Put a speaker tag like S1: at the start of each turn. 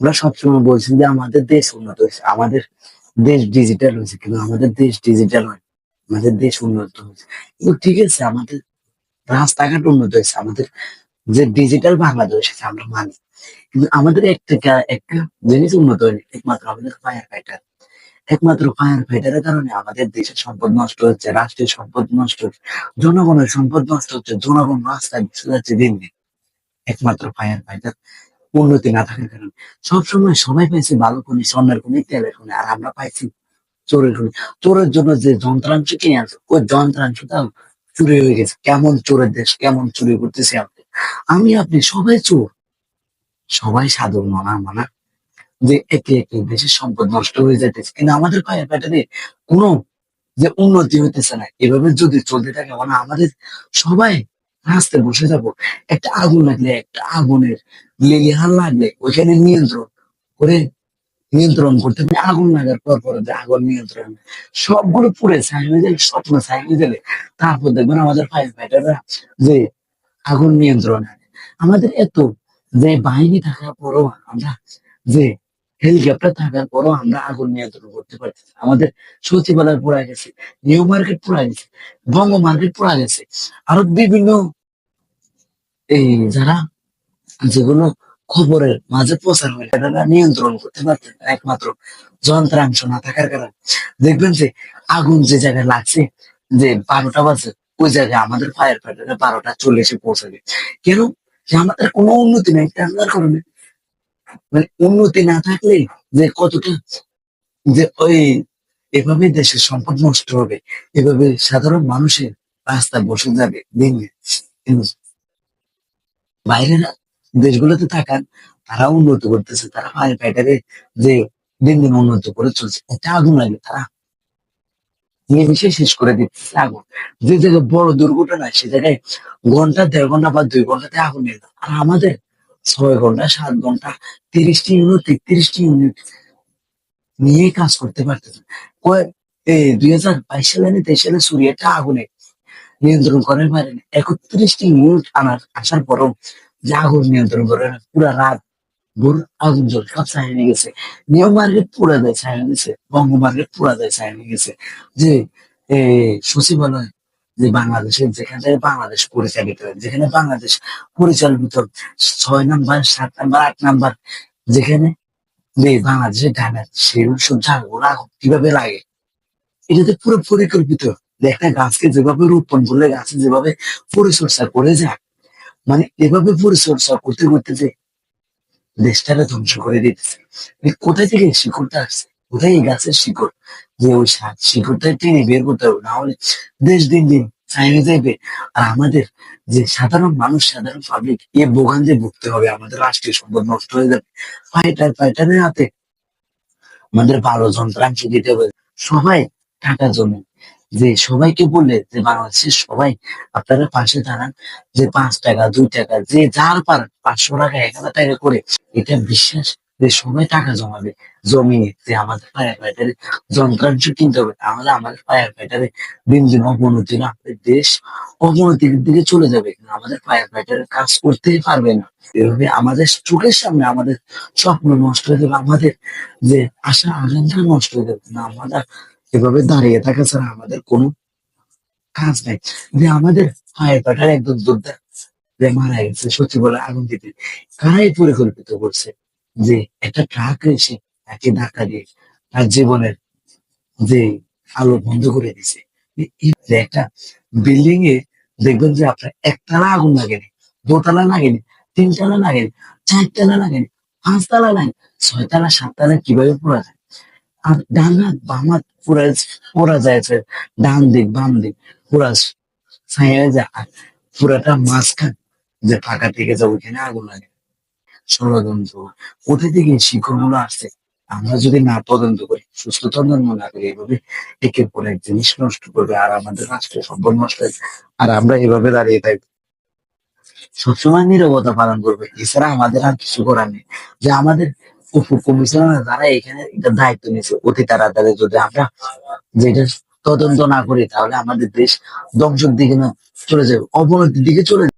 S1: আমরা সবসময় বলছি যে আমাদের দেশ উন্নত হয়েছে। আমাদের দেশ ডিজিটাল হয়েছে কিন্তু আমাদের দেশ ডিজিটাল হয় আমাদের দেশ উন্নত হয়েছে। কিন্তু ঠিক আছে, আমাদের রাস্তাঘাট উন্নত হয়েছে। আমাদের যে ডিজিটাল বাংলাদেশ আছে, আমরা মানি। কিন্তু আমাদের একটা একটা জিনিস উন্নত হয়নি। একমাত্র আমাদের ফায়ার ফাইটার একমাত্র ফায়ার ফাইটারের কারণে আমাদের দেশের সম্পদ নষ্ট হচ্ছে, রাষ্ট্রের সম্পদ নষ্ট হচ্ছে, জনগণের সম্পদ নষ্ট হচ্ছে, জনগণ রাস্তায় বসে যাচ্ছে দিন একমাত্র ফায়ার ফাইটার উন্নতি না থাকার কারণে। সবসময় সবাই পাইছে ভালো কোনি স্বর্ণের কোনি তেলের কোনি আর আমরা পাইছি চোরের কোনি চোরের জন্য যে যন্ত্রাংশ কিনে আনছে, ওই যন্ত্রাংশটাও চুরি হয়ে গেছে। কেমন চোরের দেশ, কেমন চুরি করতেছে আপনি? আমি, আপনি সবাই চোর। সবাই সাধু মানা মানা। যে একে একে দেশের সম্পদ নষ্ট হয়ে যাইতেছে। কিন্তু আমাদের পায়ের ফাইটারে কোনো যে উন্নতি হইতেছে না। এভাবে যদি চলতে থাকে মানে আমাদের সবাই রাস্তায় বসে যাব। একটা আগুন লাগলে, একটা আগুনের লেলিহান লাগলে ওইখানে নিয়ন্ত্রণ করে নিয়ন্ত্রণ করতে হবে। আগুন লাগার পর পরে আগুন নিয়ন্ত্রণ, সবগুলো পুড়ে ছাই হয়ে গেলে, স্বপ্ন ছাই হয়ে গেলে, তারপর দেখবেন আমাদের ফায়ার ফাইটাররা যে আগুন নিয়ন্ত্রণ আনে। আমাদের এত যে বাহিনী থাকার পরও আমরা, যে হেলিকপ্টার থাকার পরও আমরা আগুন নিয়ন্ত্রণ করতে পারছি। আমাদের সচিবালয় পোড়া গেছে নিউ মার্কেট পোড়া গেছে, বঙ্গ মার্কেট পোড়া গেছে, আরও বিভিন্ন এই যারা যেগুলো খবরের মাঝে প্রচার হয়, তারা নিয়ন্ত্রণ করতে পারতেন একমাত্র যন্ত্রাংশ না থাকার কারণে। দেখবেন যে আগুন যে জায়গায় লাগছে, যে বারোটা বাজে, ওই জায়গায় আমাদের ফায়ার ফাইটারে বারোটা চল্লিশে পৌঁছাবে। কেন? যে আমাদের কোনো উন্নতি নেই, তার কারণে। মানে উন্নতি না থাকলে যে কতটা যে ওই এভাবে দেশের সম্পদ নষ্ট হবে, এভাবে সাধারণ মানুষের রাস্তায় বসে যাবে দিন। বাইরের দেশগুলোতে থাকান তারা উন্নত করতেছে, তারা ফায়ার ফাইটারে যে দিন দিন উন্নত করে চলছে, এটা আগুন লাগে তারা। নিমিশে শেষ করে দিচ্ছে আগুন। যে জায়গায় বড় দুর্ঘটনা সে জায়গায় ঘণ্টা, দেড় ঘণ্টা বা দুই ঘন্টাতে আগুন নিয়ে আর আমাদের ছয় ঘণ্টা, সাত ঘণ্টা, তিরিশটি ইউনিট তেত্রিশটি ইউনিট নিয়ে কাজ করতে পারতেছে দুই হাজার বাইশ সালে না তেইশ সালে সুরিয়াটা আগুনে নিয়ন্ত্রণ করে পারেনি একত্রিশটি ইউনিট আনার, আসার পরও আগুন নিয়ন্ত্রণ করে পুরা রাত ভোর আগুন জ্বল, সব ছাড়িয়ে গেছে। নিউ মার্কেট পুরা যায় ছাড়িয়ে গেছে বঙ্গ মার্কেট পুরা যায় ছাড়িয়ে গেছে। যে সচিবালয়, যে বাংলাদেশের যেখানে থেকে বাংলাদেশ পরিচালিত যেখানে বাংলাদেশ পরিচালিত ছয় নাম্বার, সাত নাম্বার, আট নাম্বার, যেখানে যে বাংলাদেশের গানের সেগুলো সব জায়গাগুলো কীভাবে লাগে? এটাতে পুরো পরিকল্পিত। একটা গাছকে যেভাবে রোপণ করলে, গাছে যেভাবে পরিচর্যা করে যায় মানে এভাবে পরিচর্যা করতে করতে যে দেশটাকে ধ্বংস করে দিতেছে। কোথায় থেকে শিকড়টা আসছে? কোথায় এই গাছের শিকড়? যে ওই শাক শিকড়টা টেনে বের করতে হবে, না হলে দেশ দিন দিন চাইনে যাইবে আর আমাদের যে সাধারণ মানুষ, সাধারণ পাবলিক এ ভোগান্তি ভুগতে হবে। আমাদের রাষ্ট্রীয় সম্পদ নষ্ট হয়ে যাবে। ফাইটার ফাইটারের হাতে আমাদের ভালো যন্ত্রাংশ দিতে হবে। সবাই টাকার জন্য যে সবাইকে বললে যে বাংলাদেশের সবাই আপনারা পাশে দাঁড়ান, যে পাঁচ টাকা, দুই টাকা, যে যার পার পাঁচশো টাকা, এক হাজার টাকা করে, এটা বিশ্বাস যে সবাই টাকা জমাবে। জমিয়ে যে আমাদের ফায়ার ফাইটারে যন্ত্রাংশ কিনতে হবে, তাহলে আমাদের ফায়ার ফাইটারে দিন দিন অবনতি না আমাদের দেশ অবনতির দিকে চলে যাবে। আমাদের ফায়ার ফাইটারে কাজ করতেই পারবে না। এভাবে আমাদের চোখের সামনে আমাদের স্বপ্ন নষ্ট হয়ে যাবে, আমাদের যে আশা, আকাঙ্ক্ষা নষ্ট হয়ে যাবে। না আমরা এভাবে দাঁড়িয়ে থাকা ছাড়া আমাদের কোনো কাজ নাই। যে আমাদের ফায়ার ফাইটার একদম যোদ্ধা যে মারা গেছে সচিবালয় আগুন দিতে। কারাই পরিকল্পিত করছে যে একটা ট্রাক এসে তাকে ধাক্কা দিয়ে তার জীবনের যে আলো বন্ধ করে দিছে। একটা বিল্ডিং এ দেখবেন যে আপনার একতলা আগুন লাগেনি দোতলা লাগেনি তিনতলা লাগেনি চারতলা লাগেনি পাঁচতলা লাগে ছয়তলা সাততলা কীভাবে পড়া যায়? আর ডান হাত, বাম হাত পুরা পড়া যায় ডান দিক, বাম দিক, পুরা ছায়া যায় আর পুরাটা মাঝখান যে ফাঁকা থেকে যাব, ওইখানে আগুন লাগে। ষড়যন্ত্র। কোথা থেকে শিকড়গুলো আসছে, আমরা যদি না তদন্ত করি, সুস্থ তদন্ত না করি, এভাবে একে পর এক জিনিস নষ্ট করবে, আর আমাদের রাষ্ট্রের সম্পদ নষ্ট হবে আর আমরা এভাবে দাঁড়িয়ে থাকব। সবসময় নিরবতা পালন করবে। এছাড়া আমাদের আর কিছু করার নেই। যে আমাদের কমিশনার যারা এখানে এটা দায়িত্ব নিয়েছে। অতি তাড়াতাড়ি যদি আমরা যেটা তদন্ত না করি, তাহলে আমাদের দেশ ধ্বংসের দিকে না চলে যাবে, অবনতির দিকে চলে